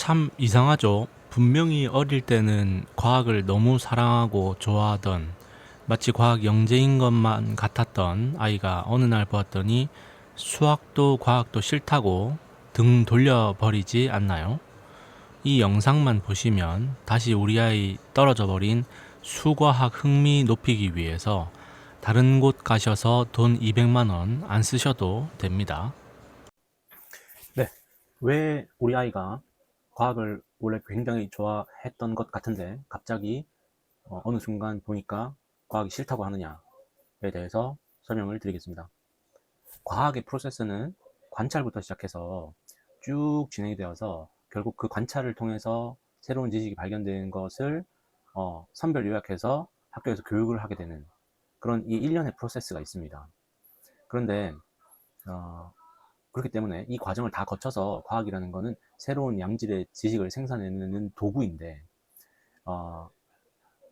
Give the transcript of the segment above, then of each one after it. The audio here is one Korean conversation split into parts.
참 이상하죠. 분명히 어릴 때는 과학을 너무 사랑하고 좋아하던 마치 과학 영재인 것만 같았던 아이가 어느 날 보았더니 수학도 과학도 싫다고 등 돌려버리지 않나요? 이 영상만 보시면 다시 우리 아이 떨어져 버린 수과학 흥미 높이기 위해서 다른 곳 가셔서 돈 200만 원 안 쓰셔도 됩니다. 네. 왜 우리 아이가 과학을 원래 굉장히 좋아했던 것 같은데 갑자기 어, 어느 순간 보니까 과학이 싫다고 하느냐에 대해서 설명을 드리겠습니다. 과학의 프로세스는 관찰부터 시작해서 쭉 진행이 되어서 결국 그 관찰을 통해서 새로운 지식이 발견된 것을 어, 선별 요약해서 학교에서 교육을 하게 되는 그런 이 일련의 프로세스가 있습니다. 그런데 어, 그렇기 때문에 이 과정을 다 거쳐서 과학이라는 거는 새로운 양질의 지식을 생산해내는 도구인데, 어,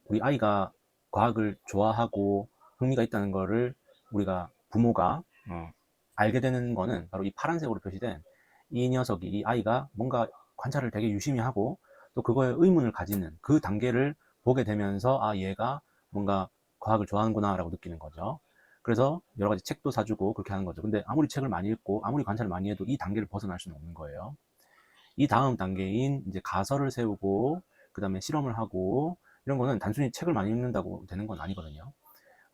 우리 아이가 과학을 좋아하고 흥미가 있다는 거를 우리가 부모가 어, 알게 되는 거는 바로 이 파란색으로 표시된 이 녀석이, 이 아이가 뭔가 관찰을 되게 유심히 하고 또 그거에 의문을 가지는 그 단계를 보게 되면서 아, 얘가 뭔가 과학을 좋아하는구나 라고 느끼는 거죠. 그래서 여러 가지 책도 사주고 그렇게 하는 거죠. 근데 아무리 책을 많이 읽고 아무리 관찰을 많이 해도 이 단계를 벗어날 수는 없는 거예요. 이 다음 단계인 이제 가설을 세우고 그 다음에 실험을 하고 이런 거는 단순히 책을 많이 읽는다고 되는 건 아니거든요.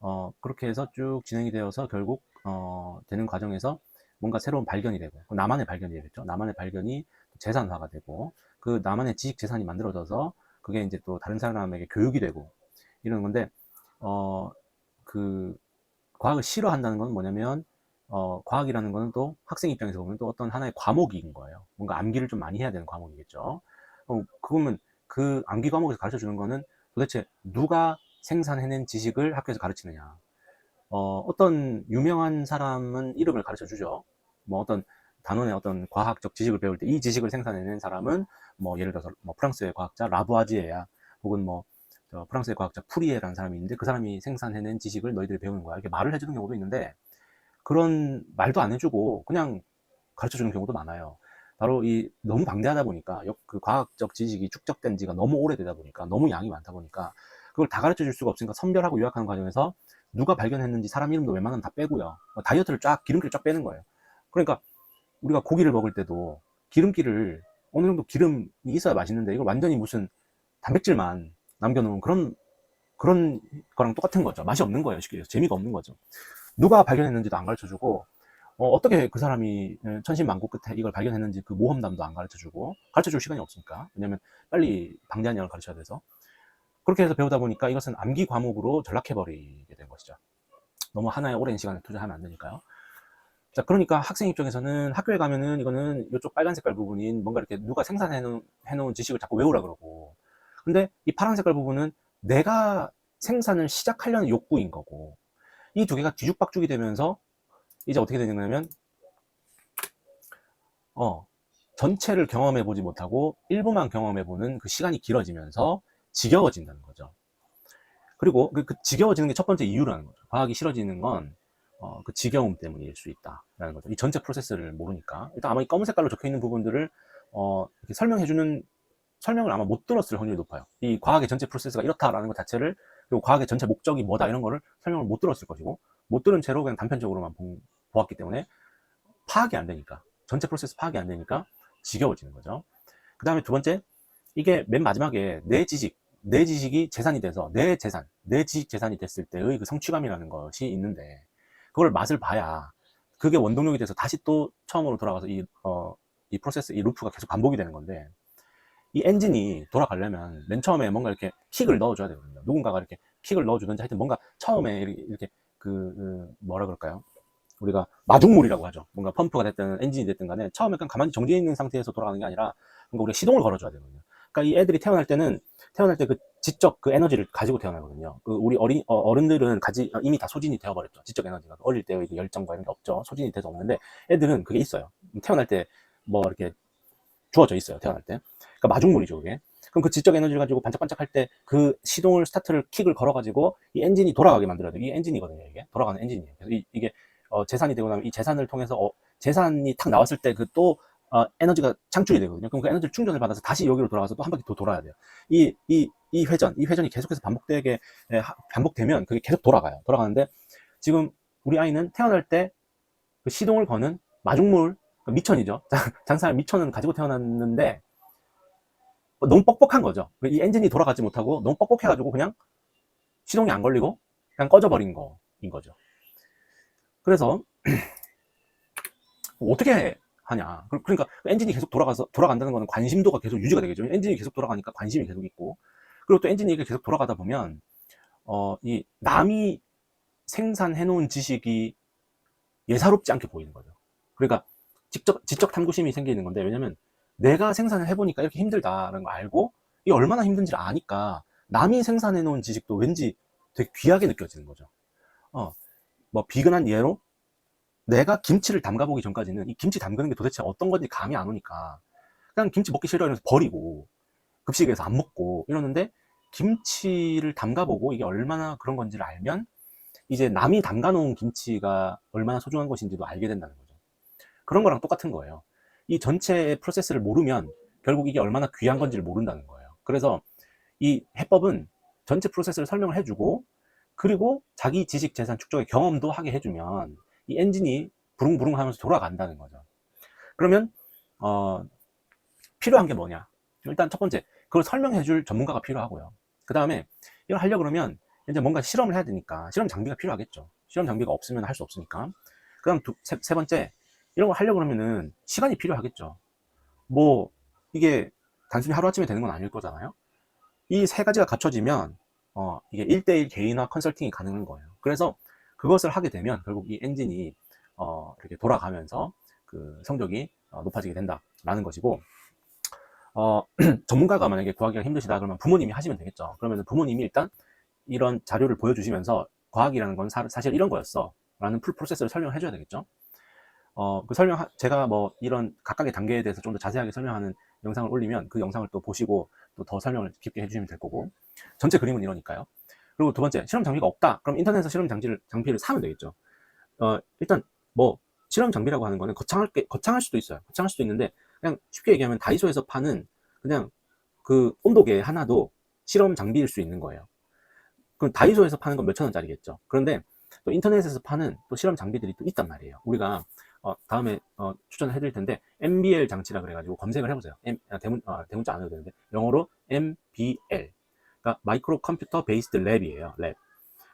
어, 그렇게 해서 쭉 진행이 되어서 결국 어, 되는 과정에서 뭔가 새로운 발견이 되고 나만의 발견이 되겠죠. 나만의 발견이 재산화가 되고 그 나만의 지식 재산이 만들어져서 그게 이제 또 다른 사람에게 교육이 되고 이런 건데 어, 그 과학을 싫어한다는 건 뭐냐면 어, 과학이라는 거는 또 학생 입장에서 보면 또 어떤 하나의 과목인 거예요. 뭔가 암기를 좀 많이 해야 되는 과목이겠죠. 어, 그러면 그 암기 과목에서 가르쳐 주는 거는 도대체 누가 생산해낸 지식을 학교에서 가르치느냐. 어, 어떤 유명한 사람은 이름을 가르쳐 주죠. 뭐 어떤 단원의 어떤 과학적 지식을 배울 때 이 지식을 생산해낸 사람은 뭐 예를 들어서 뭐 프랑스의 과학자 라부아지에야 혹은 뭐 저 프랑스의 과학자 푸리에라는 사람이 있는데 그 사람이 생산해낸 지식을 너희들이 배우는 거야. 이렇게 말을 해주는 경우도 있는데 그런 말도 안 해주고 그냥 가르쳐 주는 경우도 많아요. 바로 이 너무 방대하다 보니까 그 과학적 지식이 축적된 지가 너무 오래되다 보니까 너무 양이 많다 보니까 그걸 다 가르쳐 줄 수가 없으니까 선별하고 요약하는 과정에서 누가 발견했는지 사람 이름도 웬만하면 다 빼고요. 뭐 다이어트를 쫙 기름기를 쫙 빼는 거예요. 그러니까 우리가 고기를 먹을 때도 기름기를 어느 정도 기름이 있어야 맛있는데 이걸 완전히 무슨 단백질만 남겨놓은 그런 그런 거랑 똑같은 거죠. 맛이 없는 거예요. 쉽게 재미가 없는 거죠. 누가 발견했는지도 안 가르쳐 주고 어, 떻게 그 사람이 천신만고 끝에 이걸 발견했는지 그 모험담도 안 가르쳐 주고 가르쳐 줄 시간이 없으니까 왜냐면 빨리 방대한 양을 가르쳐야 돼서 그렇게 해서 배우다 보니까 이것은 암기 과목으로 전락해 버리게 된 것이죠. 너무 하나의 오랜 시간을 투자하면 안 되니까요. 자, 그러니까 학생 입장에서는 학교에 가면은 이거는 이쪽 빨간 색깔 부분인 뭔가 이렇게 누가 생산해 놓은, 해놓은 지식을 자꾸 외우라 그러고 근데 이 파란 색깔 부분은 내가 생산을 시작하려는 욕구인 거고 이 두 개가 뒤죽박죽이 되면서 이제 어떻게 되냐면 어 전체를 경험해 보지 못하고 일부만 경험해 보는 그 시간이 길어지면서 지겨워진다는 거죠. 그리고 그, 그 지겨워지는 게 첫 번째 이유라는 거죠. 과학이 싫어지는 건 어, 그 지겨움 때문일 수 있다라는 거죠. 이 전체 프로세스를 모르니까 일단 아마 이 검은 색깔로 적혀 있는 부분들을 어, 설명해 주는 설명을 아마 못 들었을 확률이 높아요. 이 과학의 전체 프로세스가 이렇다라는 것 자체를 그리고 과학의 전체 목적이 뭐다 이런 거를 설명을 못 들었을 것이고 못 들은 채로 그냥 단편적으로만 보, 보았기 때문에 파악이 안 되니까 전체 프로세스 파악이 안 되니까 지겨워지는 거죠. 그 다음에 두 번째 이게 맨 마지막에 내 지식 내 지식이 재산이 돼서 내 재산 내 지식 재산이 됐을 때의 그 성취감이라는 것이 있는데 그걸 맛을 봐야 그게 원동력이 돼서 다시 또 처음으로 돌아가서 이, 어, 이 프로세스, 이 루프가 계속 반복이 되는 건데 이 엔진이 돌아가려면 맨 처음에 뭔가 이렇게 킥을 넣어줘야 되거든요. 누군가가 이렇게 킥을 넣어주든지 하여튼 뭔가 처음에 이렇게 그, 그 뭐라 그럴까요? 우리가 마중물이라고 하죠. 뭔가 펌프가 됐든 엔진이 됐든 간에 처음에 그냥 가만히 정지해 있는 상태에서 돌아가는 게 아니라 뭔가 우리가 시동을 걸어줘야 되거든요. 그러니까 이 애들이 태어날 때는 태어날 때 그 지적 그 에너지를 가지고 태어나거든요. 그 우리 어린 어, 른들은 가지 이미 다 소진이 되어버렸죠. 지적 에너지가 어릴 때의 그 열정과 이런 게 없죠. 소진이 돼서 없는데 애들은 그게 있어요. 태어날 때 뭐 이렇게 주어져 있어요. 태어날 때. 그러니까 마중물이죠, 그게. 그럼 그 지적 에너지를 가지고 반짝반짝 할 때 그 시동을 스타트를 킥을 걸어가지고 이 엔진이 돌아가게 만들어야 돼요. 이 엔진이거든요, 이게 돌아가는 엔진이에요. 그래서 이, 게 어, 재산이 되고 나면 이 재산을 통해서 어, 재산이 탁 나왔을 때 그또 어, 에너지가 창출이 되거든요. 그럼 그 에너지를 충전을 받아서 다시 여기로 돌아가서 또 한 바퀴 더 돌아야 돼요. 이, 이, 이 회전, 이 회전이 계속해서 반복되게, 에, 하- 반복되면 그게 계속 돌아가요. 돌아가는데 지금 우리 아이는 태어날 때 그 시동을 거는 마중물, 그 미천이죠. 장사할 미천은 가지고 태어났는데 뭐 너무 뻑뻑한 거죠. 이 엔진이 돌아가지 못하고 너무 뻑뻑해가지고 그냥 시동이 안 걸리고 그냥 꺼져버린 거인 거죠. 그래서 어떻게 하냐. 그- 그러니까 엔진이 계속 돌아가서 돌아간다는 거는 관심도가 계속 유지가 되겠죠. 엔진이 계속 돌아가니까 관심이 계속 있고 그리고 또 엔진이 계속 돌아가다 보면 어, 이 남이 생산해 놓은 지식이 예사롭지 않게 보이는 거죠. 그러니까 직접 지적 탐구심이 생기는 건데 왜냐면 내가 생산을 해보니까 이렇게 힘들다라는 거 알고 이게 얼마나 힘든지를 아니까 남이 생산해 놓은 지식도 왠지 되게 귀하게 느껴지는 거죠. 어, 뭐 비근한 예로 내가 김치를 담가 보기 전까지는 이 김치 담그는 게 도대체 어떤 건지 감이 안 오니까 그냥 김치 먹기 싫어 이러면서 버리고 급식에서 안 먹고 이러는데 김치를 담가 보고 이게 얼마나 그런 건지를 알면 이제 남이 담가 놓은 김치가 얼마나 소중한 것인지도 알게 된다는 거죠. 그런 거랑 똑같은 거예요. 이 전체 프로세스를 모르면 결국 이게 얼마나 귀한 건지를 모른다는 거예요. 그래서 이 해법은 전체 프로세스를 설명을 해주고 그리고 자기 지식 재산 축적의 경험도 하게 해주면 이 엔진이 부릉부릉 하면서 돌아간다는 거죠. 그러면 어, 필요한 게 뭐냐? 일단 첫 번째 그걸 설명해 줄 전문가가 필요하고요. 그 다음에 이걸 하려고 그러면 이제 뭔가 실험을 해야 되니까 실험 장비가 필요하겠죠. 실험 장비가 없으면 할 수 없으니까. 그 다음 두, 세, 세 번째 이런 걸 하려고 그러면은 시간이 필요하겠죠. 뭐 이게 단순히 하루아침에 되는 건 아닐 거잖아요. 이 세 가지가 갖춰지면 어, 이게 1대1 개인화 컨설팅이 가능한 거예요. 그래서 그것을 하게 되면 결국 이 엔진이 어, 이렇게 돌아가면서 그 성적이 어, 높아지게 된다라는 것이고 어, 전문가가 만약에 구하기가 힘드시다 그러면 부모님이 하시면 되겠죠. 그러면 부모님이 일단 이런 자료를 보여주시면서 과학이라는 건 사, 실 이런 거였어 라는 풀 프로세스를 설명을 해줘야 되겠죠. 어, 그 설명, 제가 뭐 이런 각각의 단계에 대해서 좀 더 자세하게 설명하는 영상을 올리면 그 영상을 또 보시고 또 더 설명을 깊게 해주시면 될 거고 전체 그림은 이러니까요. 그리고 두 번째, 실험 장비가 없다. 그럼 인터넷에서 실험 장비를, 장비를 사면 되겠죠. 어, 일단 뭐 실험 장비라고 하는 거는 거창할 게, 거창할 수도 있어요. 거창할 수도 있는데 그냥 쉽게 얘기하면 다이소에서 파는 그냥 그 온도계 하나도 실험 장비일 수 있는 거예요. 그럼 다이소에서 파는 건 몇천 원짜리겠죠. 그런데 또 인터넷에서 파는 또 실험 장비들이 또 있단 말이에요. 우리가 어, 다음에 어, 추천을 해드릴 텐데 MBL 장치라 그래가지고 검색을 해보세요. M, 아, 대문, 아, 대문자 안 해도 되는데 영어로 MBL 그러니까 마이크로 컴퓨터 베이스드 랩이에요. 랩.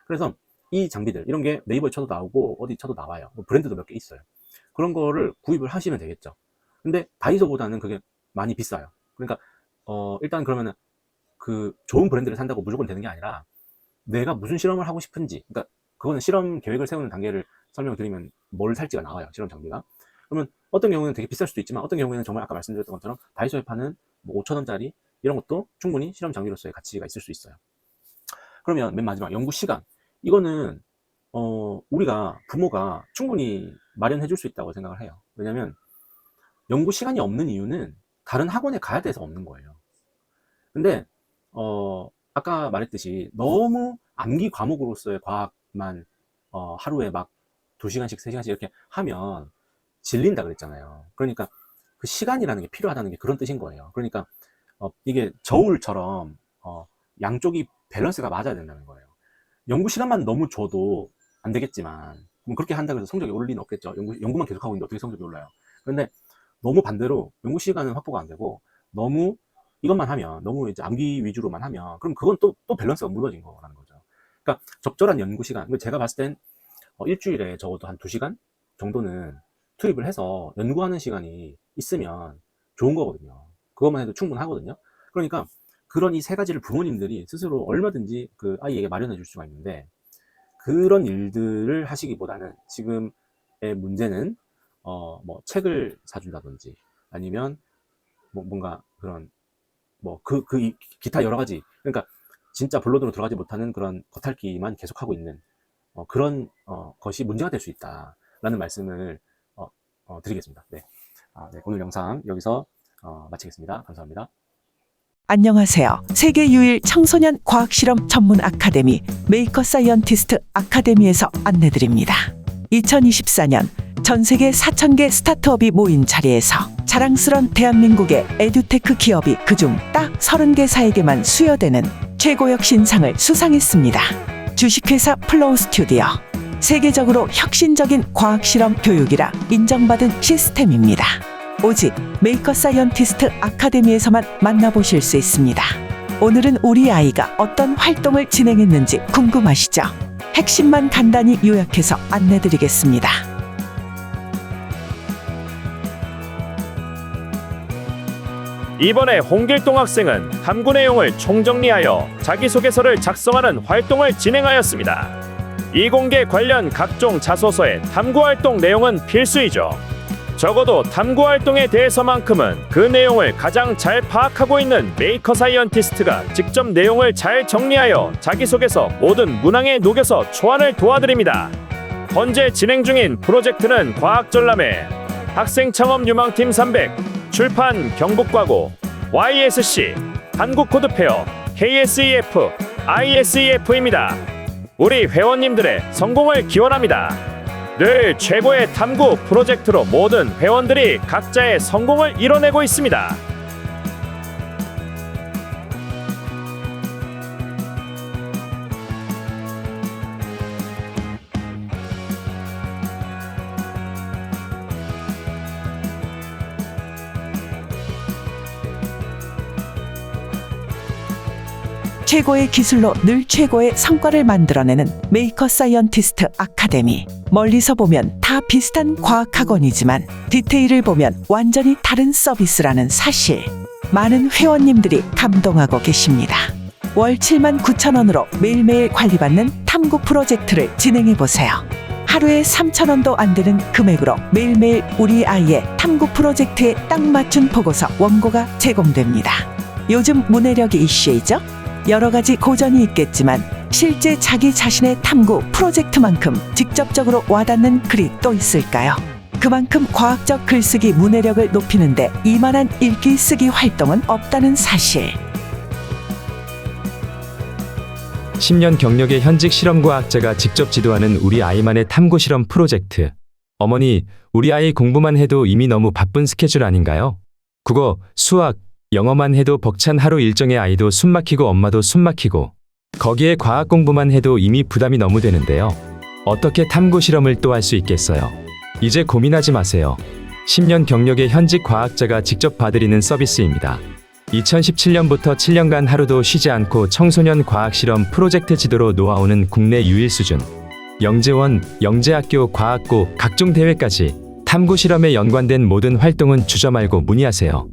그래서 이 장비들 이런 게 네이버에 쳐도 나오고 어디 쳐도 나와요. 뭐 브랜드도 몇 개 있어요. 그런 거를 구입을 하시면 되겠죠. 근데 다이소보다는 그게 많이 비싸요. 그러니까 어, 일단 그러면은 그 좋은 브랜드를 산다고 무조건 되는 게 아니라 내가 무슨 실험을 하고 싶은지 그러니까 그거는 실험 계획을 세우는 단계를 설명을 드리면 뭘 살지가 나와요 실험 장비가. 그러면 어떤 경우는 되게 비쌀 수도 있지만 어떤 경우에는 정말 아까 말씀드렸던 것처럼 다이소에 파는 뭐 5천 원짜리 이런 것도 충분히 실험 장비로서의 가치가 있을 수 있어요. 그러면 맨 마지막 연구 시간. 이거는 어, 우리가 부모가 충분히 마련해 줄 수 있다고 생각을 해요. 왜냐면 연구 시간이 없는 이유는 다른 학원에 가야 돼서 없는 거예요. 근데 어, 아까 말했듯이 너무 암기 과목으로서의 과학만 어, 하루에 막 2시간씩, 3시간씩 이렇게 하면 질린다 그랬잖아요. 그러니까 그 시간이라는 게 필요하다는 게 그런 뜻인 거예요. 그러니까 어, 이게 저울처럼 어, 양쪽이 밸런스가 맞아야 된다는 거예요. 연구 시간만 너무 줘도 안 되겠지만 그럼 그렇게 한다고 해서 성적이 오를 리는 없겠죠. 연구, 연구만 계속하고 있는데 어떻게 성적이 올라요? 그런데 너무 반대로 연구 시간은 확보가 안 되고 너무 이것만 하면 너무 이제 암기 위주로만 하면 그럼 그건 또, 또 밸런스가 무너진 거라는 거죠. 그러니까 적절한 연구 시간. 제가 봤을 땐 어, 일주일에 적어도 한 2시간 정도는 투입을 해서 연구하는 시간이 있으면 좋은 거거든요. 그것만 해도 충분하거든요. 그러니까 그런 이 세 가지를 부모님들이 스스로 얼마든지 그 아이에게 마련해 줄 수가 있는데 그런 일들을 하시기보다는 지금의 문제는 어, 뭐 책을 사준다든지 아니면 뭐 뭔가 그런 뭐 그 그 기타 여러 가지 그러니까 진짜 본론으로 들어가지 못하는 그런 겉핥기만 계속하고 있는 어, 그런 어, 것이 문제가 될 수 있다라는 말씀을 어, 어, 드리겠습니다. 네. 아, 네. 오늘 영상 여기서 어, 마치겠습니다. 감사합니다. 안녕하세요. 세계 유일 청소년 과학 실험 전문 아카데미 메이커 사이언티스트 아카데미에서 안내드립니다. 2024년 전 세계 4,000개 스타트업이 모인 자리에서 자랑스런 대한민국의 에듀테크 기업이 그중 딱 30개사에게만 수여되는 최고역 신상을 수상했습니다. 주식회사 플로우 스튜디오. 세계적으로 혁신적인 과학실험 교육이라 인정받은 시스템입니다. 오직 메이커 사이언티스트 아카데미에서만 만나보실 수 있습니다. 오늘은 우리 아이가 어떤 활동을 진행했는지 궁금하시죠? 핵심만 간단히 요약해서 안내드리겠습니다. 이번에 홍길동 학생은 탐구 내용을 총정리하여 자기소개서를 작성하는 활동을 진행하였습니다. 이공계 관련 각종 자소서의 탐구 활동 내용은 필수이죠. 적어도 탐구 활동에 대해서만큼은 그 내용을 가장 잘 파악하고 있는 메이커 사이언티스트가 직접 내용을 잘 정리하여 자기소개서 모든 문항에 녹여서 초안을 도와드립니다. 현재 진행 중인 프로젝트는 과학전람회 학생 창업 유망팀 300 출판 경북과고 YSC 한국코드페어 KSEF ISEF입니다. 우리 회원님들의 성공을 기원합니다. 늘 최고의 탐구 프로젝트로 모든 회원들이 각자의 성공을 이뤄내고 있습니다. 최고의 기술로 늘 최고의 성과를 만들어내는 메이커 사이언티스트 아카데미. 멀리서 보면 다 비슷한 과학학원이지만 디테일을 보면 완전히 다른 서비스라는 사실. 많은 회원님들이 감동하고 계십니다. 월 7만 9천 원으로 매일매일 관리받는 탐구 프로젝트를 진행해 보세요. 하루에 3천 원도 안 되는 금액으로 매일매일 우리 아이의 탐구 프로젝트에 딱 맞춘 보고서 원고가 제공됩니다. 요즘 문해력이 이슈이죠? 여러 가지 고전이 있겠지만 실제 자기 자신의 탐구 프로젝트만큼 직접적으로 와닿는 글이 또 있을까요? 그만큼 과학적 글쓰기 문해력을 높이는데 이만한 읽기 쓰기 활동은 없다는 사실. 10년 경력의 현직 실험과학자가 직접 지도하는 우리 아이만의 탐구 실험 프로젝트. 어머니, 우리 아이 공부만 해도 이미 너무 바쁜 스케줄 아닌가요? 국어, 수학, 영어만 해도 벅찬 하루 일정의 아이도 숨 막히고 엄마도 숨 막히고 거기에 과학 공부만 해도 이미 부담이 너무 되는데요. 어떻게 탐구 실험을 또 할 수 있겠어요? 이제 고민하지 마세요. 10년 경력의 현직 과학자가 직접 봐드리는 서비스입니다. 2017년부터 7년간 하루도 쉬지 않고 청소년 과학 실험 프로젝트 지도로 놓아오는 국내 유일 수준. 영재원, 영재학교 과학고 각종 대회까지 탐구 실험에 연관된 모든 활동은 주저 말고 문의하세요.